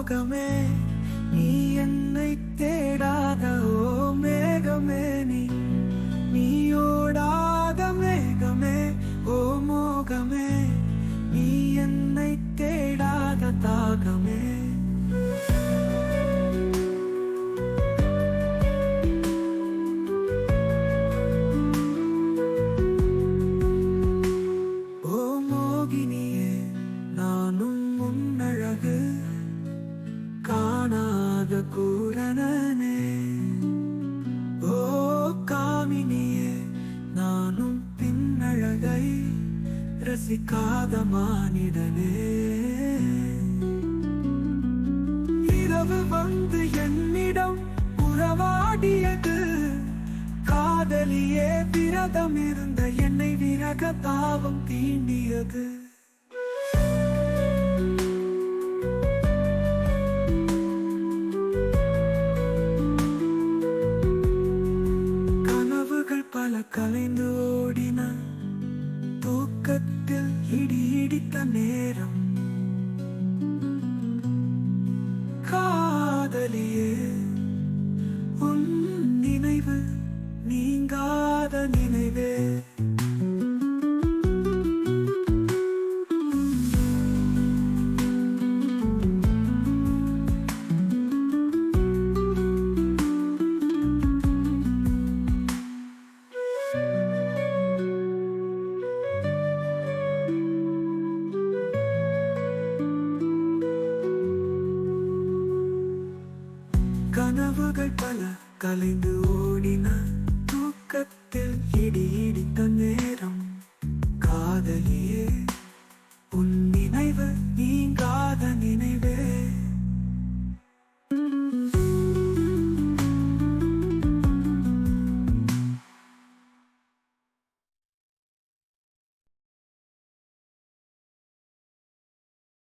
மோகமே நீ என்னை காணாத கூரனே ஓ காமினியே நானும் பின்னழகை ரசிக்காத மானிடனே. இரவு வந்து என்னிடம் உறவாடியது. காதலியே விரதம் இருந்த என்னை விரக தாபம் தீண்டியது. நேரம் காதலியே உன் நினைவு நீங்காத நினைவே. கனவுகள் பல கலைந்து ஓடின தூக்கத்தில் இடி இடித்த நேரம். காதலியே உன் நினைவு